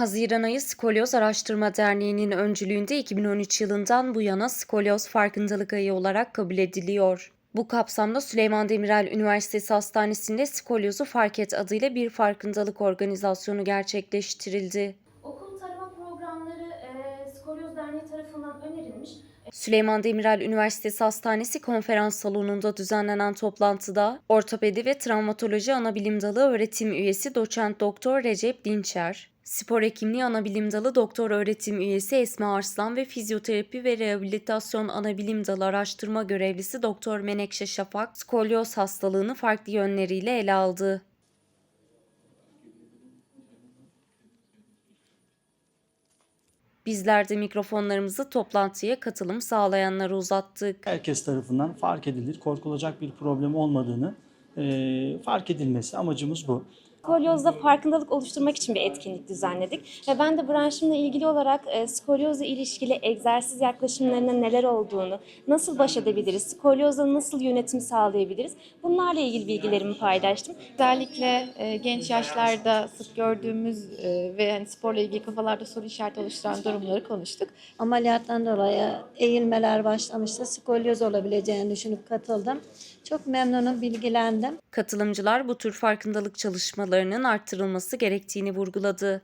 Haziran ayı Skolyoz Araştırma Derneği'nin öncülüğünde 2013 yılından bu yana Skolyoz Farkındalık Ayı olarak kabul ediliyor. Bu kapsamda Süleyman Demirel Üniversitesi Hastanesi'nde Skolyozu Fark Et adıyla bir farkındalık organizasyonu gerçekleştirildi. Derneği tarafından önerilmiş. Süleyman Demirel Üniversitesi Hastanesi konferans salonunda düzenlenen toplantıda ortopedi ve travmatoloji anabilim dalı öğretim üyesi doçent doktor Recep Dinçer, spor hekimliği anabilim dalı doktor öğretim üyesi Esma Arslan ve fizyoterapi ve rehabilitasyon anabilim dalı araştırma görevlisi doktor Menekşe Şafak, skolyoz hastalığını farklı yönleriyle ele aldı. Bizler de mikrofonlarımızı toplantıya katılım sağlayanlara uzattık. herkes tarafından fark edilir, korkulacak bir problem olmadığını e, fark edilmesi amacımız bu. Skolyozda farkındalık oluşturmak için bir etkinlik düzenledik. Ve ben de branşımla ilgili olarak e, skolyozla ilişkili egzersiz yaklaşımlarının neler olduğunu, nasıl baş edebiliriz, skolyozla nasıl yönetim sağlayabiliriz bunlarla ilgili bilgilerimi paylaştım. Özellikle e, genç yaşlarda sık gördüğümüz e, ve hani sporla ilgili kafalarda soru işareti oluşturan durumları konuştuk. ameliyattan dolayı eğilmeler başlamıştı. Skolyoz olabileceğini düşünüp katıldım. Çok memnunum, bilgilendim. Katılımcılar bu tür farkındalık çalışmalarının arttırılması gerektiğini vurguladı.